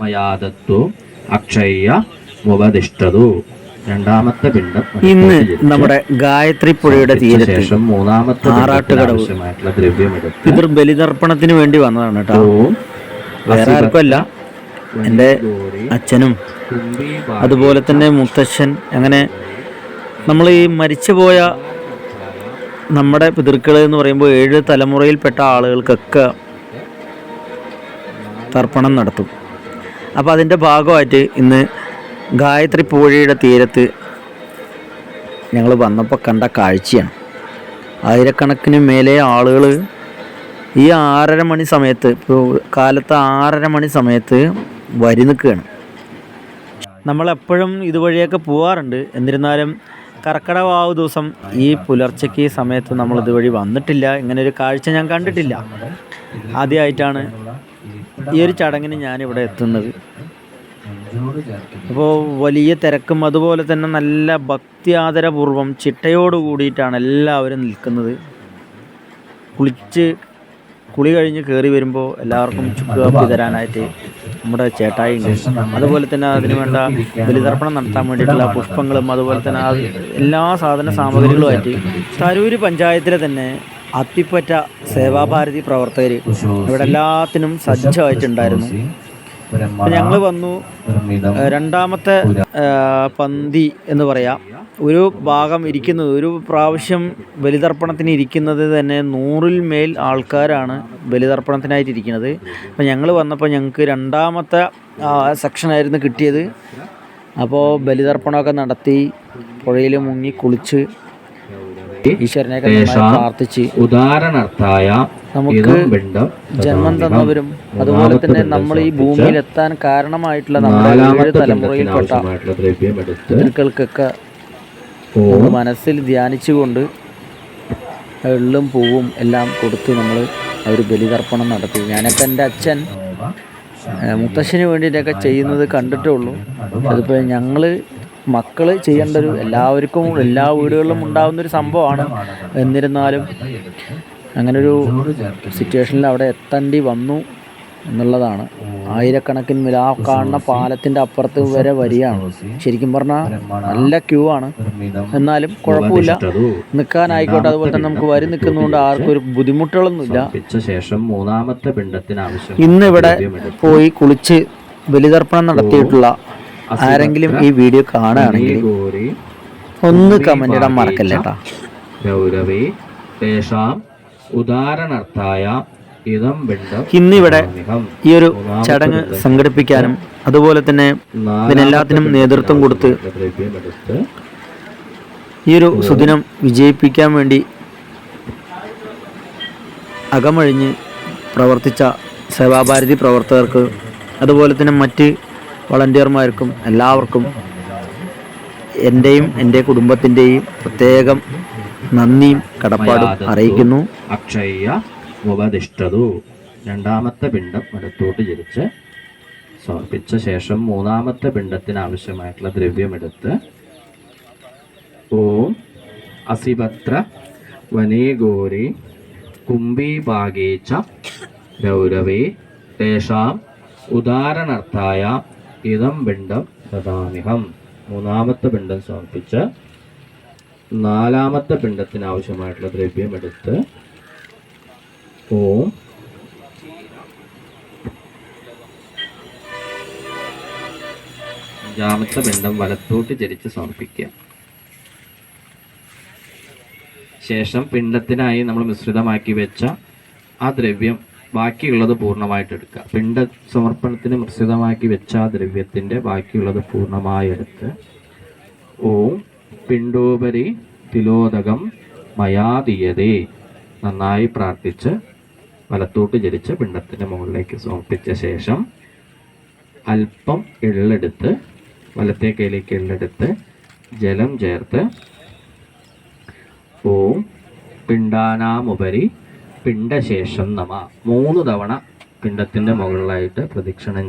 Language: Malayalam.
മയാദത്തു അക്ഷയ ഉപദിഷ്ടതു രണ്ടാമത്തെ പിണ്ടം ഇന്ന് നമ്മുടെ ഗായത്രി പുഴയുടെ തീരത്ത് ശേഷം മൂന്നാമത്തെ ആറാട്ടുകടവ്. ആവശ്യമായിട്ടുള്ള ദ്രവ്യം പിതൃ ബലിതർപ്പണത്തിന് വേണ്ടി വന്നതാണ് കേട്ടോ. വേറെ ആർക്കുമല്ല. എന്റെ അച്ഛനും അതുപോലെ തന്നെ മുത്തശ്ശൻ അങ്ങനെ നമ്മൾ ഈ മരിച്ചുപോയ നമ്മുടെ പിതൃക്കൾ എന്ന് പറയുമ്പോൾ ഏഴ് തലമുറയിൽപ്പെട്ട ആളുകൾക്കൊക്കെ തർപ്പണം നടത്തും. അപ്പോൾ അതിന്റെ ഭാഗമായിട്ട് ഇന്ന് ഗായത്രി പുഴയുടെ തീരത്ത് ഞങ്ങൾ വന്നപ്പോൾ കണ്ട കാഴ്ചയാണ്. ആയിരക്കണക്കിന് മേലെ ആളുകൾ ഈ ആറര മണി സമയത്ത് ഇപ്പോൾ കാലത്ത് ആറര മണി സമയത്ത് വരി നിൽക്കുകയാണ്. നമ്മളെപ്പോഴും ഇതുവഴിയൊക്കെ പോവാറുണ്ട്. എന്നിരുന്നാലും കർക്കിടവാവ് ദിവസം ഈ പുലർച്ചയ്ക്ക് സമയത്ത് നമ്മൾ ഇതുവഴി വന്നിട്ടില്ല. ഇങ്ങനെ ഒരു കാഴ്ച ഞാൻ കണ്ടിട്ടില്ല. ആദ്യമായിട്ടാണ് ഈ ഒരു ചടങ്ങിന് ഞാനിവിടെ എത്തുന്നത്. അപ്പോൾ വലിയ തിരക്കും അതുപോലെ തന്നെ നല്ല ഭക്തി ആദരപൂർവം ചിട്ടയോട് കൂടിയിട്ടാണ് എല്ലാവരും നിൽക്കുന്നത്. കുളിച്ച് കുളി കഴിഞ്ഞ് കയറി വരുമ്പോൾ എല്ലാവർക്കും ചുക്ക് കാപ്പി തരാനായിട്ട് നമ്മുടെ ചേട്ടായി അതുപോലെ തന്നെ അതിന് വേണ്ട ബലിതർപ്പണം നടത്താൻ വേണ്ടിയിട്ടുള്ള പുഷ്പങ്ങളും അതുപോലെ തന്നെ എല്ലാ സാധന സാമഗ്രികളുമായിട്ട് തരൂര് പഞ്ചായത്തിലെ തന്നെ അത്തിപ്പറ്റ സേവാഭാരതി പ്രവർത്തകർ ഇവിടെ എല്ലാത്തിനും സജ്ജമായിട്ടുണ്ടായിരുന്നു അപ്പോൾ ഞങ്ങൾ വന്നു രണ്ടാമത്തെ പന്തി എന്ന് പറയാം. ഒരു ഭാഗം ഇരിക്കുന്നത് ഒരു പ്രാവശ്യം ബലിതർപ്പണത്തിന് ഇരിക്കുന്നത് തന്നെ നൂറിൽ മേൽ ആൾക്കാരാണ് ബലിതർപ്പണത്തിനായിട്ട് ഇരിക്കുന്നത് അപ്പോൾ ഞങ്ങൾ വന്നപ്പോൾ ഞങ്ങൾക്ക് രണ്ടാമത്തെ സെക്ഷനായിരുന്നു കിട്ടിയത്. അപ്പോൾ ബലിതർപ്പണമൊക്കെ നടത്തി പുഴയിൽ മുങ്ങി കുളിച്ച് പ്രാർത്ഥിച്ച് ഉദാഹരണാർത്ഥായ നമുക്ക് ജന്മം തന്നവരും അതുപോലെ തന്നെ നമ്മൾ ഈ ഭൂമിയിൽ എത്താൻ കാരണമായിട്ടുള്ള നമ്മുടെ തലമുറയിൽപ്പെട്ട പിതൃക്കൾക്കൊക്കെ മനസ്സിൽ ധ്യാനിച്ചുകൊണ്ട് എള്ളും പൂവും എല്ലാം കൊടുത്ത് നമ്മൾ ഒരു ബലിതർപ്പണം നടത്തി. ഞാനൊക്കെ എന്റെ അച്ഛൻ മുത്തശ്ശന് വേണ്ടിയിട്ടൊക്കെ ചെയ്യുന്നത് കണ്ടിട്ടേ ഉള്ളൂ. അതിപ്പോൾ ഞങ്ങൾ മക്കൾ ചെയ്യേണ്ട ഒരു എല്ലാവർക്കും എല്ലാ വീടുകളിലും ഉണ്ടാകുന്ന ഒരു സംഭവമാണ്. എന്നിരുന്നാലും അങ്ങനൊരു സിറ്റുവേഷനിൽ അവിടെ എത്തേണ്ടി വന്നു എന്നുള്ളതാണ്. ആയിരക്കണക്കിന് വില കാണുന്ന പാലത്തിന്റെ അപ്പുറത്ത് വരെ വരികയാണ്. ശരിക്കും പറഞ്ഞാൽ നല്ല ക്യൂ ആണ്. എന്നാലും കുഴപ്പമില്ല. നിൽക്കാനായിക്കോട്ടെ. അതുപോലെ തന്നെ നമുക്ക് വരി നിൽക്കുന്നതുകൊണ്ട് ആർക്കും ഒരു ബുദ്ധിമുട്ടുകളൊന്നുമില്ല. ഇന്നിവിടെ ശേഷം മൂന്നാമത്തെ പിണ്ടത്തിന് ആവശ്യം ഇന്ന് പോയി കുളിച്ച് ബലിതർപ്പണം നടത്തിയിട്ടുള്ള ആരെങ്കിലും ഈ വീഡിയോ കാണുകയാണെങ്കിൽ ഒന്ന് കമന്റ് ഇടാൻ മറക്കല്ല കേട്ടോ. ഗൗരവേ തേഷാം ഉദാഹരണാർത്ഥായ ഇന്നിവിടെ ഈ ഒരു ചടങ്ങ് സംഘടിപ്പിക്കാനും അതുപോലെ തന്നെ ഇതിനെല്ലാത്തിനും നേതൃത്വം കൊടുത്ത് ഈ ഒരു സുദിനം വിജയിപ്പിക്കാൻ വേണ്ടി അകമഴിഞ്ഞ് പ്രവർത്തിച്ച സേവാഭാരതി പ്രവർത്തകർക്ക് അതുപോലെ തന്നെ മറ്റ് വളണ്ടിയർമാർക്കും എല്ലാവർക്കും എന്റെയും എന്റെ കുടുംബത്തിന്റെയും പ്രത്യേകം നന്ദിയും കടപ്പാടും അറിയിക്കുന്നു. അക്ഷയ ഉപദിഷ്ടതു രണ്ടാമത്തെ പിണ്ടം വലത്തോട്ട് ജനിച്ച് സമർപ്പിച്ച ശേഷം മൂന്നാമത്തെ പിണ്ടത്തിന് ആവശ്യമായിട്ടുള്ള ദ്രവ്യം എടുത്ത് ഓം അസിപത്ര വനേഗോരി കുംഭീഭാഗേച്ച ഗൗരവേ. തേഷാം ഉദാഹരണാർത്ഥായ ഇതം പിണ്ടം ദദാമിഹം മൂന്നാമത്തെ പിണ്ടം സമർപ്പിച്ച് നാലാമത്തെ പിണ്ടത്തിന് ആവശ്യമായിട്ടുള്ള ദ്രവ്യം എടുത്ത് ഓം അഞ്ചാമത്തെ പിണ്ടം വലത്തോട്ട് ചരിച്ച് സമർപ്പിക്കുക. ശേഷം പിണ്ടത്തിനായി നമ്മൾ മിശ്രിതമാക്കി വെച്ച ആ ദ്രവ്യം ബാക്കിയുള്ളത് പൂർണമായിട്ട് എടുക്കുക. പിണ്ട സമർപ്പണത്തിന് മിശ്രിതമാക്കി വെച്ച ദ്രവ്യത്തിന്റെ ബാക്കിയുള്ളത് പൂർണമായി എടുത്ത് ഓം പിണ്ടോപരി തിലോദകം മയാതീയതേ നന്നായി പ്രാർത്ഥിച്ച് വലത്തോട്ട് ജലിച്ച് പിണ്ടത്തിന്റെ മുകളിലേക്ക് സമർപ്പിച്ച ശേഷം അല്പം എള്ളെടുത്ത് വലത്തെ കൈയിലേക്ക് എള്ളെടുത്ത് ജലം ചേർത്ത് ഓം പിണ്ടാനാമുപരി പിണ്ടശേഷം നമ മൂന്ന് തവണ പിണ്ടത്തിന്റെ മുകളിലായിട്ട് പ്രദക്ഷിണം